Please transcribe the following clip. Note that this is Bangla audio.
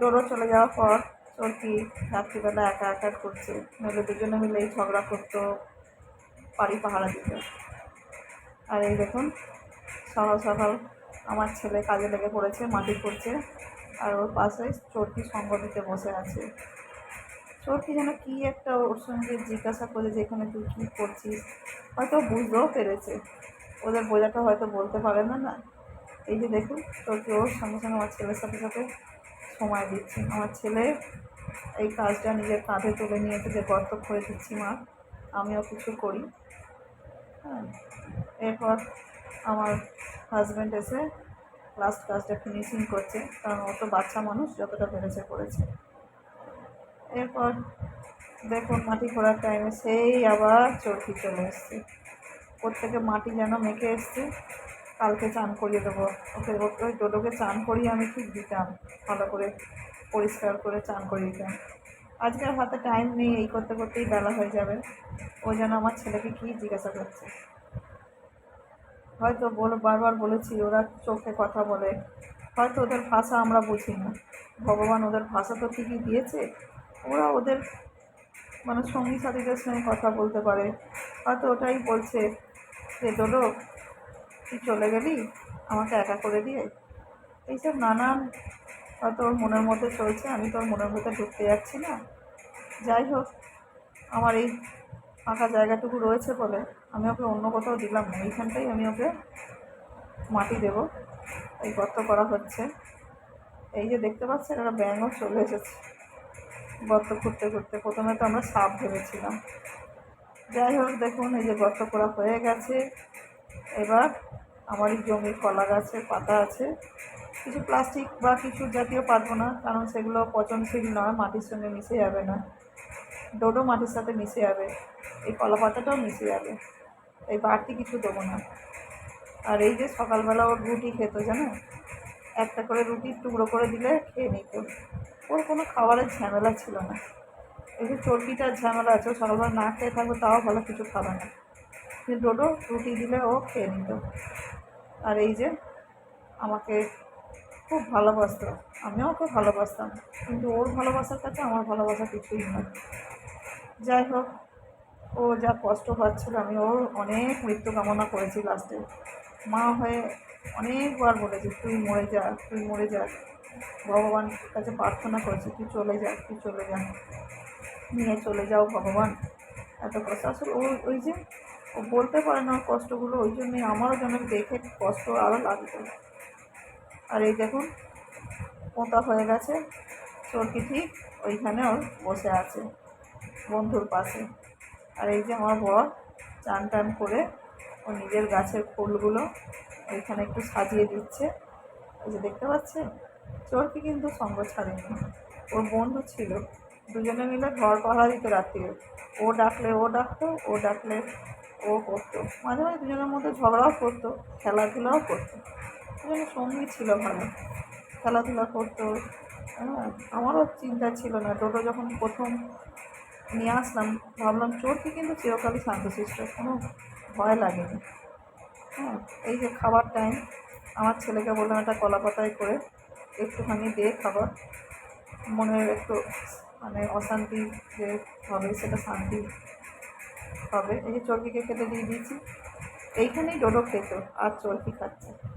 ডোরো চলে যাওয়ার পর চরকি রাত্রিবেলা একা একা করছে নইলে দুজনে মিলেই ঝগড়া করতো বাড়ি পাহারা দিত। আর এই দেখুন, সকাল সকাল আমার ছেলে কাজে লেগে পড়েছে, মাটি করছে আর ওর পাশে চরকি সঙ্গ দিতে বসে আছে। চোরটি যেন কী একটা ওর সঙ্গে জিজ্ঞাসা করে যে এখানে তুই কী করছিস? হয়তো বুঝতেও পেরেছে। ওদের বোঝাটা হয়তো বলতে পারে না না। এই যে দেখুন, চরকি ওর সঙ্গে সঙ্গে আমার ছেলের সাথে সাথে সময় দিচ্ছে। আমার ছেলে এই কাজটা নিজের কাঁধে তুলে নিয়েছে যে গর্ত করে দিচ্ছি মা, আমিও কিছু করি। হ্যাঁ এরপর আমার হাজব্যান্ড এসে লাস্ট কাজটা ফিনিশিং করছে, কারণ ও তো বাচ্চা মানুষ, যতটা পেরেছে করেছে। এরপর দেখুন মাটি খোঁড়ার টাইমে সেই আবার চরকি চলে এসছে। প্রত্যেকে মাটি যেন মেখে এসছে কালকে চান করিয়ে দেবো। ওকে ওই ডোডোকে চান করিয়ে আমি ঠিক দিতাম। ভালো করে পরিষ্কার করে চান করিয়ে দিতাম। আজকে হাতে টাইম নেই, এই করতে করতেই বেলা হয়ে যাবে। ও যেন আমার ছেলেকে কী জিজ্ঞাসা করছে। হয়তো বলে, বারবার বলেছি, ওরা চোখে কথা বলে। হয়তো ওদের ভাষা আমরা বুঝি না। ভগবান ওদের ভাষা তো ঠিকই দিয়েছে। ওরা ওদের মানে সঙ্গী সাথীদের সঙ্গে কথা বলতে পারে। হয়তো ওটাই বলছে যে, ডোডো তুই চলে গেলি? আমাকে একা করে দিয়ে? এইসব নানান হয়তো ওর মনের মধ্যে চলছে, আমি তো ওর মনের মধ্যে ঢুকতে যাচ্ছি না। যাই হোক, আমার এই ফাঁকা জায়গাটুকু রয়েছে বলে আমি ওকে অন্য কোথাও দিলাম না। এইখানটাই আমি ওকে মাটি দেব। এই গর্ত করা হচ্ছে। এই যে দেখতে পাচ্ছেন, একটা ব্যাঙও চলে এসেছে গর্ত খুঁড়তে খুঁড়তে। প্রথমে তো আমরা সাপ ভেবেছিলাম। যাই হোক, দেখুন, এই যে গর্ত করা হয়ে গেছে। এবার আমারই জমির কলা গাছের পাতা আছে। কিছু প্লাস্টিক বা কিছু জাতীয় পাতবো না, কারণ সেগুলো পচনশীল নয়, মাটির সঙ্গে মিশে যাবে না। ডোডো মাটির সাথে মিশে যাবে, এই কলা পাতাটাও মিশে যাবে, এই বাড়তি কিছু দেবো না। আর এই যে সকালবেলা ওর রুটি খেত, জানো? একটা করে রুটি টুকরো করে দিলে খেয়ে নিত। ওর কোনো খাবারের ঝামেলা ছিল না। যে চর্বিটার ঝামেলা আছে সকালবেলা না খেয়ে থাকবে, তাও ভালো কিছু খাবে না। ডোডো রুটি দিলে ও খেয়ে নিত। আর এই যে আমাকে খুব ভালোবাসতো। আমিও ওকে ভালোবাসতাম, কিন্তু ওর ভালোবাসার কাছে আমার ভালোবাসা কিছুই নয়। যাই হোক, ও যা কষ্ট পাচ্ছিল, আমি ওর অনেক মৃত্যু কামনা করেছি লাস্টে। মা হয়ে অনেকবার বলেছি, তুই মরে যা, তুই মরে যা। ভগবান কাছে প্রার্থনা করেছি, তুই চলে যা, তুই চলে যা। নিয়ে চলে যাও ভগবান। এত কষ্ট। আসলে ও ওই যে ও বলতে পারে না ওর কষ্টগুলো, ওই জন্যই আমারও যেন দেখে কষ্ট আরও লাগতো আর এই দেখুন পোঁতা হয়ে গেছে, চরকি ঠিক ওইখানে ওর বসে আছে, বন্ধুর পাশে। আর এই যে আমার বর, চান টান করে ও নিজের গাছের ফুলগুলো ওইখানে একটু সাজিয়ে দিচ্ছে। এই যে দেখতে পাচ্ছেন, চোরকে কিন্তু সঙ্গ ছাড়েনি। ওর বন্ধু ছিল, দুজনে মিলে ঘর পাহারা দিত রাত্রিরে। ও ডাকলে ও ডাকতো, ও ডাকলে ও করতো। মাঝে মাঝে দুজনের মধ্যে ঝগড়াও করতো, খেলাধুলাও করতো। দুজনে সঙ্গী ছিল ভালো, খেলাধুলা করতো। হ্যাঁ আমারও চিন্তা ছিল না। টোটো যখন প্রথম নিয়ে আসলাম, ভাবলাম চোরকে কিন্তু চিরকালই শান্তশিষ্ট, কোনো ভয় লাগেনি। হ্যাঁ এই যে খাবার টাইম আমার ছেলেকে বললাম একটা কলা পাতায় করে একটুখানি দে খাবার। মনের একটু মানে অশান্তি যে হবে, সেটা শান্তি হবে। এই যে চর্বিকে খেতে দিয়ে দিয়েছি। এইখানেই ডোডো খেত। আর চর্বি খাচ্ছে।